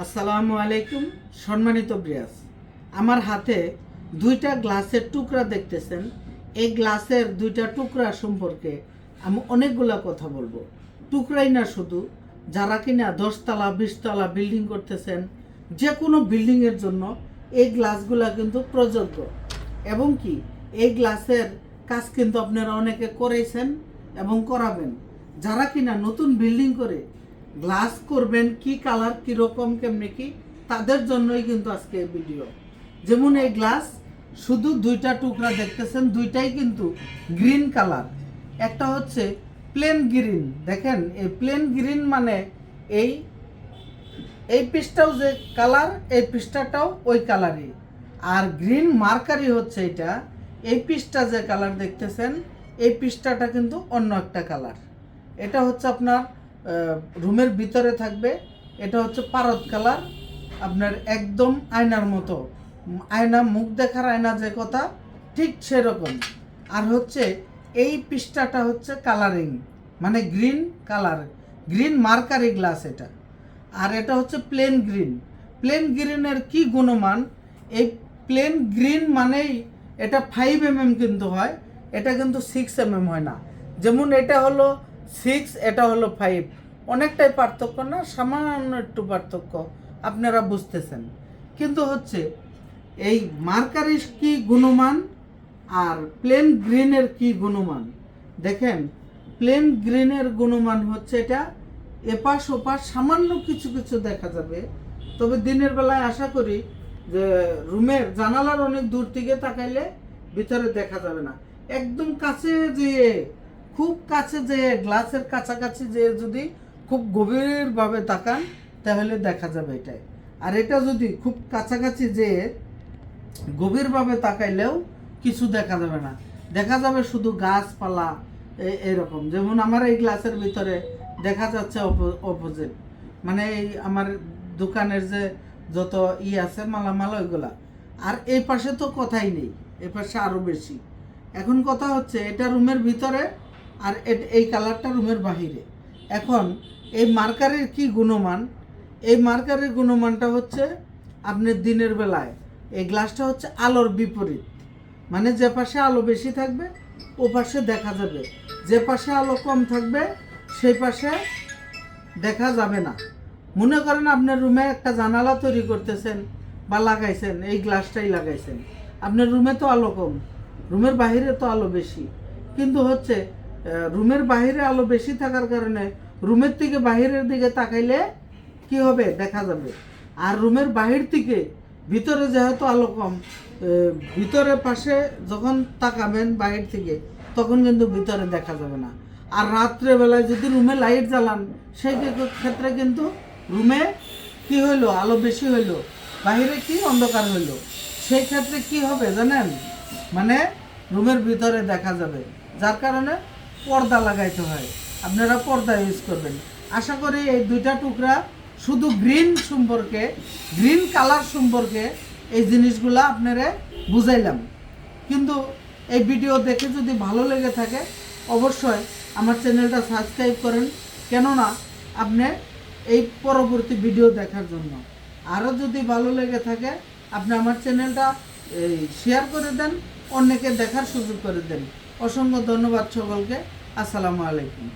আসসালামু আলাইকুম, সম্মানিত ব্রিয়াস আমার হাতে দুইটা গ্লাসের টুকরা দেখতেছেন। এই গ্লাসের দুইটা টুকরা সম্পর্কে আমি অনেকগুলা কথা বলব। টুকরাই না শুধু, যারা কিনা দশতলা, বিশতলা বিল্ডিং করতেছেন যে কোনো বিল্ডিংয়ের জন্য এই গ্লাসগুলা কিন্তু প্রযোজ্য। এবং কি, এই গ্লাসের কাজ কিন্তু আপনারা অনেকে করেছেন এবং করাবেন। যারা কিনা নতুন বিল্ডিং করে গ্লাস করবেন কি কালার কীরকম কেমনি কি, তাদের জন্যই কিন্তু আজকে এই ভিডিও যেমন এই গ্লাস, শুধু দুইটা টুকরা দেখতেছেন, দুইটাই কিন্তু গ্রিন কালার। একটা হচ্ছে প্লেন গ্রিন দেখেন, এই প্লেন গ্রিন মানে এই এই পিসটাও যে কালার, এই পিসটাটাও ওই কালারই। আর গ্রিন মার্কারি হচ্ছে এটা, এই পিসটা যে কালার দেখতেছেন, এই পিসটাটা কিন্তু অন্য একটা কালার। এটা হচ্ছে আপনার রুমের ভিতরে থাকবে। এটা হচ্ছে পারদ কালার। আপনার একদম আয়নার মতো। আয়না, মুখ দেখার আয়না যে কথা, ঠিক সেরকম। আর হচ্ছে এই পৃষ্ঠাটা হচ্ছে কালারিং মানে green colour green mercury glass এটা। আর এটা হচ্ছে প্লেন গ্রিন প্লেন গ্রিনের কি গুণমান? এই প্লেন গ্রিন মানেই এটা ফাইভ এম এম কিন্তু হয়। এটা কিন্তু সিক্স এম এম হয় না। যেমন এটা হলো সিক্স এটা হলো ফাইভ অনেকটাই পার্থক্য না, সামান্য একটু পার্থক্য আপনারা বুঝতেছেন। কিন্তু হচ্ছে, এই মার্কারির কি গুণমান আর প্লেন গ্রিনের কি গুণমান? দেখেন, প্লেন গ্রিনের গুণমান হচ্ছে এটা এপাশ ওপাশ সামান্য কিছু কিছু দেখা যাবে। তবে দিনের বেলায় আশা করি যে রুমের জানালার অনেক দূর থেকে তাকাইলে ভিতরে দেখা যাবে না। একদম কাছে যেয়ে, খুব কাছে যেয়ে, গ্লাসের কাছাকাছি যেয়ে যদি খুব গভীরভাবে তাকান, তাহলে দেখা যাবে এটাই। আর এটা যদি খুব কাছাকাছি যে গভীরভাবে তাকাইলেও কিছু দেখা যাবে না। দেখা যাবে শুধু গাছপালা এরকম। যেমন আমার এই গ্লাসের ভিতরে দেখা যাচ্ছে অপোজিট মানে এই আমার দোকানের যে যত ই আছে, মালামাল ওইগুলা। আর এই পাশে তো কথাই নেই এই পাশে আরও বেশি। এখন কথা হচ্ছে, এটা রুমের ভিতরে আর এই কালারটা রুমের বাহিরে। এখন এই মার্কারের কি গুণমান? এই মার্কারের গুণমানটা হচ্ছে আপনার দিনের বেলায়, এই গ্লাসটা হচ্ছে আলোর বিপরীত। মানে যে পাশে আলো বেশি থাকবে, ও পাশে দেখা যাবে। যে পাশে আলো কম থাকবে, সেই পাশে দেখা যাবে না। মনে করেন আপনার রুমে একটা জানালা তৈরি করতেছেন বা লাগাইছেন, এই গ্লাসটাই লাগাইছেন। আপনার রুমে তো আলো কম, রুমের বাইরে তো আলো বেশি। কিন্তু হচ্ছে রুমের বাহিরে আলো বেশি থাকার কারণে রুমের থেকে বাহিরের দিকে তাকাইলে কি হবে? দেখা যাবে। আর রুমের বাহির থেকে ভিতরে যেহেতু আলো কম ভিতরে পাশে যখন তাকাবেন বাহির থেকে, তখন কিন্তু ভিতরে দেখা যাবে না। আর রাত্রে বেলায় যদি রুমে লাইট জ্বালান, সেই ক্ষেত্রে কিন্তু রুমে কি হইল? আলো বেশি হইল। বাহিরে কি? অন্ধকার হইল। সেই ক্ষেত্রে কি হবে জানেন? মানে রুমের ভিতরে দেখা যাবে। যার কারণে পর্দা লাগাইতে হয়। আপনারা পর্দা ইউজ করবেন। আশা করি এই দুইটা টুকরা শুধু গ্রিন সম্পর্কে গ্রিন কালার সম্পর্কে এই জিনিসগুলা আপনারা বুঝাইলাম। কিন্তু এই ভিডিও দেখে যদি ভালো লেগে থাকে, অবশ্যই আমার চ্যানেলটা সাবস্ক্রাইব করেন। কেননা, আপনি এই পরবর্তী ভিডিও দেখার জন্য। আরও যদি ভালো লেগে থাকে, আপনি আমার চ্যানেলটা শেয়ার করে দেন, অন্যকে দেখার সুযোগ করে দেন। অসংখ্য ধন্যবাদ সকলকে। আসসালামু আলাইকুম।